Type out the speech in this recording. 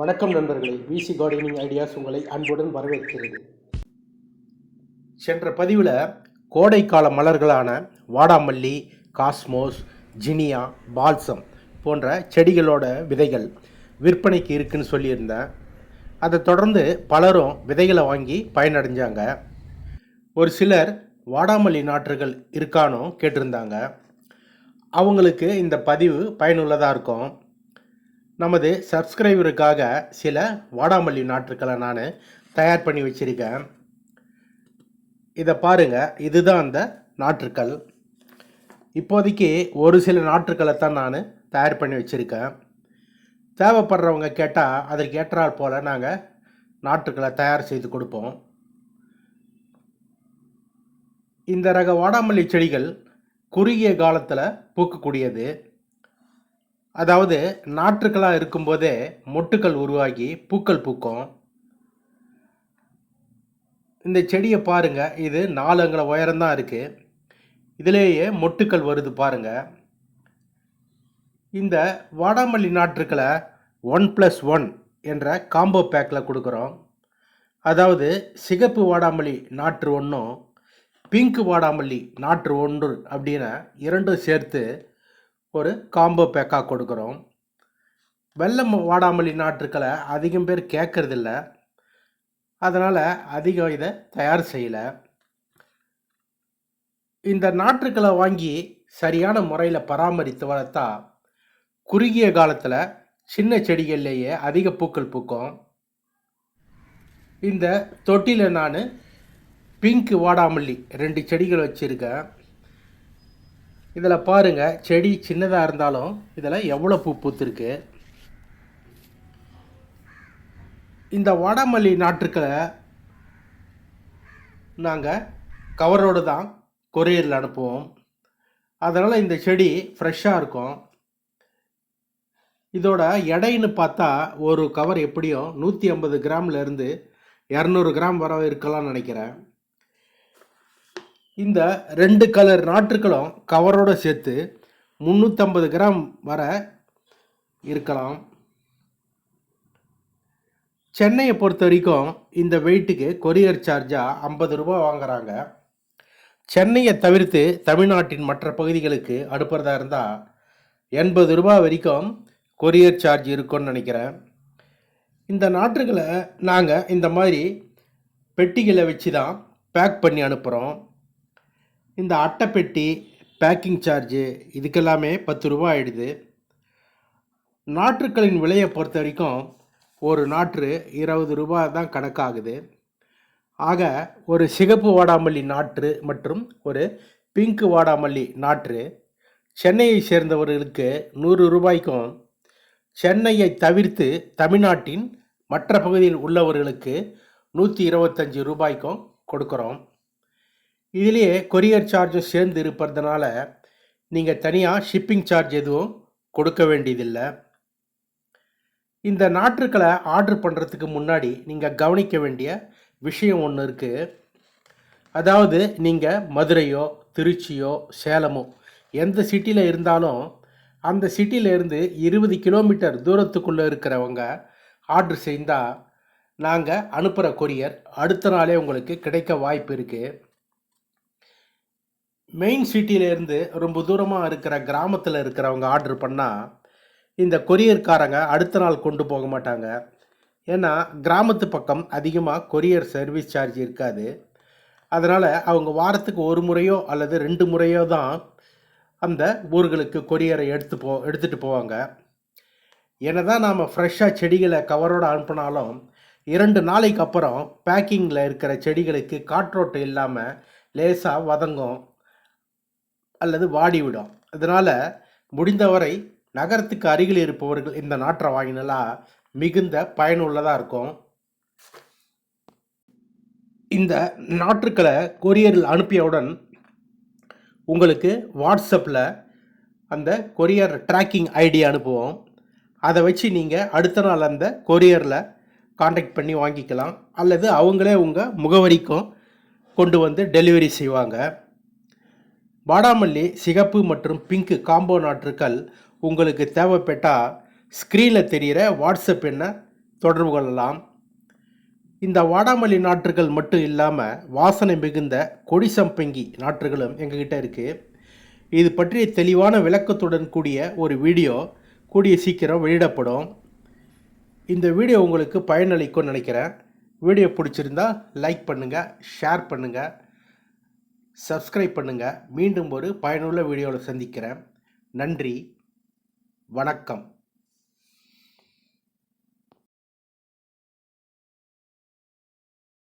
வணக்கம் நண்பர்களே. விசி gardening ideas உங்களை அன்புடன் வரவேற்கிறது. சென்ற பதிவில் கோடைக்கால மலர்களான வாடாமல்லி காஸ்மோஸ் ஜினியா பால்சம் போன்ற செடிகளோட விதைகள் விற்பனைக்கு இருக்குன்னு சொல்லியிருந்தேன். அதை தொடர்ந்து பலரும் விதைகளை வாங்கி பயனடைஞ்சாங்க. ஒரு சிலர் வாடாமல்லி நாற்றுகள் இருக்கானோ கேட்டிருந்தாங்க. அவங்களுக்கு இந்த பதிவு பயனுள்ளதாக இருக்கும்? நமது சப்ஸ்கிரைபருக்காக சில வாடாமல்லி நாற்றுக்களை நான் தயார் பண்ணி வச்சுருக்கேன். இதை பாருங்கள் இதுதான் அந்த நாற்றுக்கள். இப்போதைக்கு ஒரு சில நாற்றுக்களை தான் நான் தயார் பண்ணி வச்சுருக்கேன். தேவைப்படுறவங்க கேட்டால் அதற்கு ஏற்றால் போல் நாங்கள் நாற்றுக்களை தயார் செய்து கொடுப்போம். இந்த ரக வாடாமல்லி செடிகள் குறுகிய காலத்தில் பூக்கக்கூடியது. அதாவது நாற்றுக்களாக இருக்கும்போதே மொட்டுக்கள் உருவாகி பூக்கள் பூக்கும். இந்த செடியை பாருங்கள் இது நாலு அங்குல உயரம்தான் இருக்குது இதிலேயே மொட்டுக்கள் வருது பாருங்கள் இந்த வாடாமல்லி நாற்றுக்களை ஒன் ப்ளஸ் ஒன் என்ற காம்போ பேக்கில் கொடுக்குறோம். அதாவது சிகப்பு வாடாமல்லி நாற்று ஒன்றும் பிங்க் வாடாமல்லி நாற்று ஒன்று அப்படின்னு இரண்டும் சேர்த்து ஒரு காம்போ பேக்காக கொடுக்குறோம். வெள்ளம் வாடாமல்லி நாற்றுக்களை அதிகம் பேர் கேட்குறதில்ல. அதனால் அதிகம் இதை தயார் செய்யலை. இந்த நாற்றுக்களை வாங்கி சரியான முறையில் பராமரித்து வளர்த்தா குறுகிய காலத்தில் சின்ன செடிகள்லேயே அதிக பூக்கள் பூக்கும். இந்த தொட்டியில் நான் பிங்க் வாடாமல்லி ரெண்டு செடிகள் வச்சுருக்கேன். இதில் பாருங்கள் செடி சின்னதாக இருந்தாலும் இதில் எவ்வளோ பூ பூத்துருக்கு? இந்த வடமல்லி நாற்றுக்களை நாங்கள் கவரோடு தான் கொரியரில் அனுப்புவோம். அதனால் இந்த செடி ஃப்ரெஷ்ஷாக இருக்கும். இதோட எடைன்னு பார்த்தா ஒரு கவர் எப்படியும் நூற்றி ஐம்பது கிராம்லேருந்து இரநூறு கிராம் வர இருக்கலாம்னு நினைக்கிறேன். இந்த ரெண்டு கலர் நாற்றுக்களும் கவரோடு சேர்த்து முந்நூற்றம்பது கிராம் வர இருக்கலாம். சென்னையை பொறுத்த வரைக்கும் இந்த வெயிட்டுக்கு கொரியர் சார்ஜாக ஐம்பது ரூபா வாங்குறாங்க. சென்னையை தவிர்த்து தமிழ்நாட்டின் மற்ற பகுதிகளுக்கு அனுப்புறதா இருந்தால் எண்பது ரூபாய் வரைக்கும் கொரியர் சார்ஜ் இருக்கும்னு நினைக்கிறேன். இந்த நாற்றுகளை நாங்கள் இந்த மாதிரி பெட்டிகளை வச்சு தான் பேக் பண்ணி அனுப்புகிறோம் இந்த அட்டைப்பெட்டி பேக்கிங் சார்ஜு இதுக்கெல்லாமே பத்து ரூபா ஆகிடுது நாற்றுக்களின் விலையை பொறுத்த வரைக்கும் ஒரு நாற்று இருபது ரூபா தான் கணக்காகுது. ஆக ஒரு சிகப்பு வாடாமல்லி நாற்று மற்றும் ஒரு பிங்க் வாடாமல்லி நாற்று சென்னையை சேர்ந்தவர்களுக்கு நூறு ரூபாய்க்கும் சென்னையை தவிர்த்து தமிழ்நாட்டின் மற்ற பகுதியில் உள்ளவர்களுக்கு நூற்றி இருபத்தஞ்சி ரூபாய்க்கும் கொடுக்குறோம். இதிலேயே கொரியர் சார்ஜும் சேர்ந்து இருப்பதனால நீங்கள் தனியாக ஷிப்பிங் சார்ஜ் எதுவும் கொடுக்க வேண்டியதில்லை. இந்த நாற்றுக்களை ஆர்டர் பண்ணுறதுக்கு முன்னாடி நீங்கள் கவனிக்க வேண்டிய விஷயம் ஒன்று இருக்குது அதாவது நீங்கள் மதுரையோ திருச்சியோ சேலமோ எந்த சிட்டியில் இருந்தாலும் அந்த சிட்டியில இருந்து இருபது கிலோமீட்டர் தூரத்துக்குள்ளே இருக்கிறவங்க ஆர்டர் செய்தால் நாங்கள் அனுப்புகிற கொரியர் அடுத்த நாளே உங்களுக்கு கிடைக்க வாய்ப்பு இருக்குது மெயின் சிட்டியிலேருந்து ரொம்ப தூரமாக இருக்கிற கிராமத்தில் இருக்கிறவங்க ஆர்டர் பண்ணால் இந்த கொரியர்காரங்க அடுத்த நாள் கொண்டு போக மாட்டாங்க. ஏன்னா கிராமத்து பக்கம் அதிகமாக கொரியர் சர்வீஸ் சார்ஜ் இருக்காது. அதனால் அவங்க வாரத்துக்கு ஒரு முறையோ அல்லது ரெண்டு முறையோ தான் அந்த ஊர்களுக்கு கொரியரை எடுத்து போ எடுத்துகிட்டு போவாங்க. என்ன தான் நாம் ஃப்ரெஷ்ஷாக செடிகளை கவரோடு அனுப்பினாலும் இரண்டு நாளைக்கு அப்புறம் பேக்கிங்கில் இருக்கிற செடிகளுக்கு காற்றோட்டம் இல்லாமல் லேசாக வதங்கும். அல்லது வாடிவிடும். அதனால் முடிந்தவரை நகரத்துக்கு அருகில் இருப்பவர்கள் இந்த நாற்றை வாங்கினா மிகுந்த பயனுள்ளதாக இருக்கும். இந்த நாற்றுக்களை கொரியரில் அனுப்பியவுடன் உங்களுக்கு வாட்ஸ்அப்பில் அந்த கொரியர் ட்ராக்கிங் ஐடி அனுப்புவோம். அதை வச்சு நீங்கள் அடுத்த நாள் அந்த கொரியரில் காண்டாக்ட் பண்ணி வாங்கிக்கலாம். அல்லது அவங்களே உங்கள் முகவரிக்கும் கொண்டு வந்து டெலிவரி செய்வாங்க. வாடாமல்லி சிகப்பு மற்றும் பிங்க் காம்போ நாற்றுக்கள் உங்களுக்கு தேவைப்பட்டால் ஸ்க்ரீனில் தெரிகிற வாட்ஸ்அப் எண்ணை தொடர்பு கொள்ளலாம். இந்த வாடாமல்லி நாற்றுகள் மட்டும் இல்லாமல் வாசனை மிகுந்த கொடிசம்பங்கி நாற்றுகளும் எங்ககிட்ட இருக்குது இது பற்றிய தெளிவான விளக்கத்துடன் கூடிய ஒரு வீடியோ கூடிய சீக்கிரம் வெளியிடப்படும். இந்த வீடியோ உங்களுக்கு பயனளிக்கும்னு நினைக்கிறேன். வீடியோ பிடிச்சிருந்தா லைக் பண்ணுங்கள் ஷேர் பண்ணுங்கள் சப்ஸ்கிரைப் பண்ணுங்கள் மீண்டும் ஒரு பயனுள்ள வீடியோவில் சந்திக்கிறேன். நன்றி. வணக்கம்.